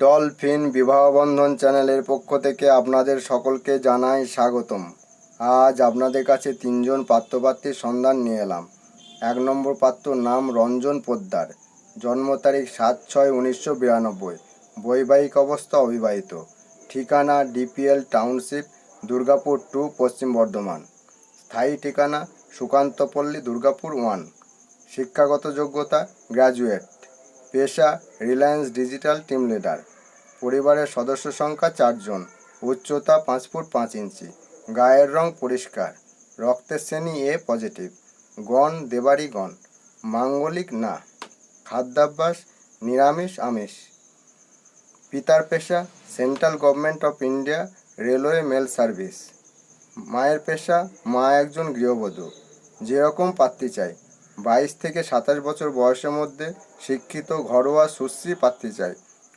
Dolphin Bibahabandhan চ্যানেলের পক্ষ থেকে আপনাদের সকলকে জানাই স্বাগতম। আজ আপনাদের কাছে তিনজন পাত্রপাত্রীর সন্ধান নিয়ে এলাম। এক নম্বর পাত্র নাম রঞ্জন পোদ্দার। জন্ম তারিখ সাত ছয় উনিশশো বিরানব্বই। বৈবাহিক অবস্থা অবিবাহিত। ঠিকানা ডিপিএল টাউনশিপ, দুর্গাপুর টু, পশ্চিম বর্ধমান। স্থায়ী ঠিকানা সুকান্তপল্লী, দুর্গাপুর ওয়ান। শিক্ষাগত যোগ্যতা গ্র্যাজুয়েট। পেশা, রিলায়েন্স ডিজিটাল টিম লিডার। পরিবারের সদস্য সংখ্যা চারজন। উচ্চতা পাঁচ ফুট পাঁচ ইঞ্চি। গায়ের রং পরিষ্কার। রক্তের শ্রেণি এ পজিটিভ। গণ দেবারি গণ। মাঙ্গলিক না। খাদ্যাভ্যাস, নিরামিষ, আমিষ। পিতার পেশা, central government of India railway mail service. মায়ের পেশা, মা একজন গৃহবধূ। যেরকম পাত্রী চাই। বাইশ থেকে সাতাশ বছর বয়সের মধ্যে শিক্ষিত, ঘরোয়া সুশ্রী পাত্রী চাই।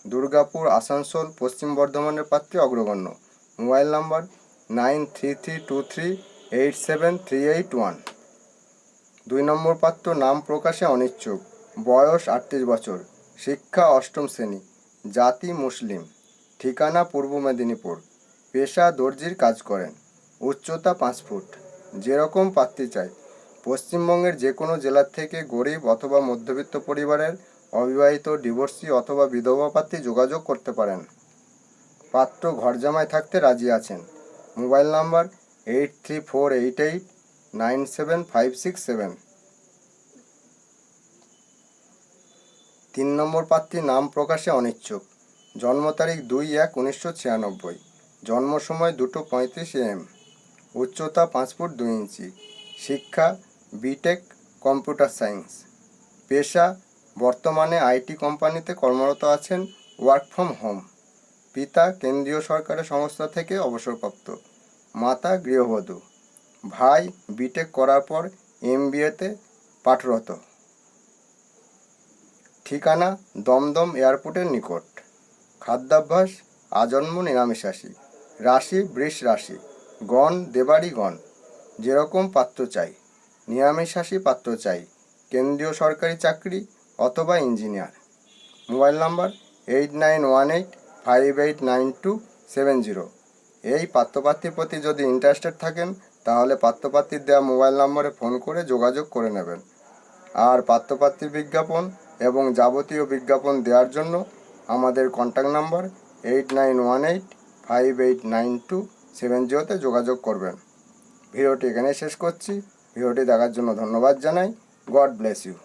দুর্গাপুর, আসানসোল, পশ্চিম বর্ধমানের পাত্রী অগ্রগণ্য। Mobile number nine three three two three eight seven three eight one. দুই নম্বর পাত্র নাম প্রকাশে অনিচ্ছুক। বয়স আটত্রিশ বছর। শিক্ষা অষ্টম শ্রেণি। জাতি মুসলিম। ঠিকানা পূর্ব মেদিনীপুর। পেশা দর্জির কাজ করেন। উচ্চতা পাঁচ ফুট। যেরকম পাত্রী চাই পশ্চিমবঙ্গের যে কোনো জেলার থেকে গরিব অথবা মধ্যবিত্ত পরিবারের অবিবাহিত ডিভোর্সি অথবা বিধবা প্রার্থী যোগাযোগ করতে পারেন। পাত্র ঘর জামায় থাকতে রাজি আছেন। Mobile number eight three four eight eight nine seven five six seven তিন নম্বর প্রার্থী নাম প্রকাশে অনিচ্ছুক। জন্ম তারিখ দুই এক উনিশশো ছিয়ানব্বই। জন্ম সময় দুটো পঁয়ত্রিশ এম। উচ্চতা পাঁচ ফুট দুই ইঞ্চি। শিক্ষা বিটেক কম্পিউটার সায়েন্স পেশা, বর্তমানে আইটি কোম্পানিতে কর্মরত আছেন ওয়ার্ক ফ্রম হোম পিতা কেন্দ্রীয় সরকারের সংস্থা থেকে অবসরপ্রাপ্ত। মাতা গৃহবধূ। ভাই বিটেক করার পর এমবিএতে পাঠরত। ঠিকানা দমদম এয়ারপোর্টের নিকট। খাদ্যাভ্যাস, আজন্ম নিরামিষাশী। রাশি, বৃষ রাশি। গণ, দেবাড়ি গণ। যেরকম পাত্র চাই। নিরামিষাশী পাত্র চাই। কেন্দ্রীয় সরকারি চাকরি অথবা engineer. Mobile number eight nine one eight five eight nine two seven zero. এই পাত্রপাত্রীর প্রতি যদি ইন্টারেস্টেড থাকেন, তাহলে পাত্রপাত্রীর দেওয়া মোবাইল নম্বরে ফোন করে যোগাযোগ করে নেবেন। আর পাত্রপাত্রীর বিজ্ঞাপন এবং যাবতীয় বিজ্ঞাপন দেওয়ার জন্য আমাদের contact number eight nine one eight five eight nine two seven জিরোতে যোগাযোগ করবেন। ভিডিওটি এখানে শেষ করছি। ভিডিওটি দেখার জন্য ধন্যবাদ জানাই। God bless you.